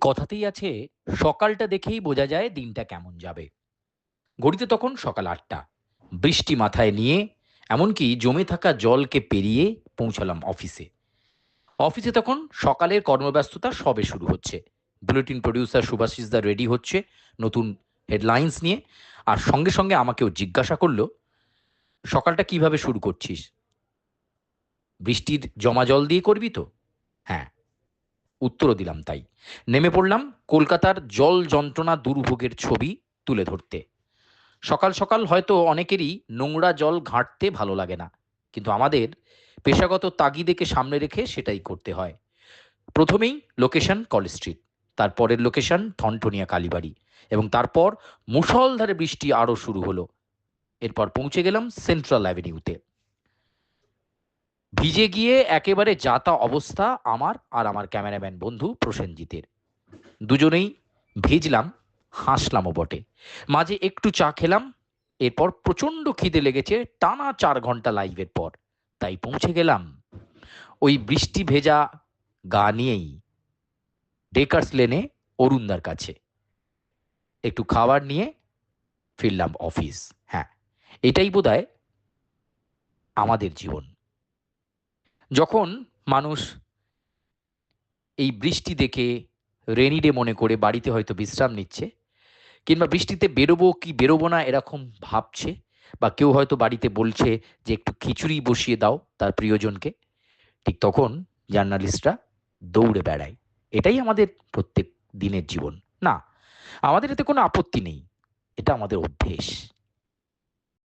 কথাতেই আছে, সকালটা দেখেই বোঝা যায় দিনটা কেমন যাবে। ঘড়িতে তখন সকাল আটটা। বৃষ্টি মাথায় নিয়ে, এমনকি জমে থাকা জলকে পেরিয়ে পৌঁছালাম অফিসে। অফিসে তখন সকালের কর্মব্যস্ততা সবে শুরু হচ্ছে। বুলেটিন প্রডিউসার সুভাষিস দা রেডি হচ্ছে নতুন হেডলাইন্স নিয়ে, আর সঙ্গে সঙ্গে আমাকেও জিজ্ঞাসা করল, সকালটা কীভাবে শুরু করছিস? বৃষ্টির জমা জল দিয়ে করবি তো? হ্যাঁ। উত্তরও দিলাম তাই। নেমে পড়লাম কলকাতার জল যন্ত্রণা দুর্ভোগের ছবি তুলে ধরতে। সকাল সকাল হয়তো অনেকেরই নোংরা জল ঘাঁটতে ভালো লাগে না, কিন্তু আমাদের পেশাগত তাগিদেকে সামনে রেখে সেটাই করতে হয়। প্রথমেই লোকেশন কলেজ স্ট্রিট, তারপরের লোকেশন ঠনঠনিয়া কালীবাড়ি এবং তারপর মুষলধারে বৃষ্টি আরও শুরু হলো। এরপর পৌঁছে গেলাম সেন্ট্রাল অ্যাভিনিউতে। ভিজে গিয়ে একেবারে যাতা অবস্থা আমার আর আমার ক্যামেরাম্যান বন্ধু প্রসেনজিতের। দুজনেই ভিজলাম, হাসলামও বটে। মাঝে একটু চা খেলাম, এরপর প্রচণ্ড খিদে লেগেছে টানা চার ঘণ্টা লাইভের পর। তাই পৌঁছে গেলাম। ওই বৃষ্টি ভেজা গা নিয়েই, ডেকার্স লেনে অরুণদার কাছে। একটু খাবার নিয়ে ফিরলাম অফিস। হ্যাঁ এটাই বোধহয় আমাদের জীবন। যখন মানুষ এই বৃষ্টি দেখে রেনি ডে মনে করে বাড়িতে হয়তো বিশ্রাম নিচ্ছে, কিংবা বৃষ্টিতে বেরোবো কি বেরোবো না এরকম ভাবছে, বা কেউ হয়তো বাড়িতে বলছে যে একটু খিচুড়ি বসিয়ে দাও তার প্রিয়জনকে, ঠিক তখন জার্নালিস্টরা দৌড়ে বেড়ায়। এটাই আমাদের প্রত্যেক দিনের জীবন। না, আমাদের এতে কোনো আপত্তি নেই। এটা আমাদের অভ্যেস।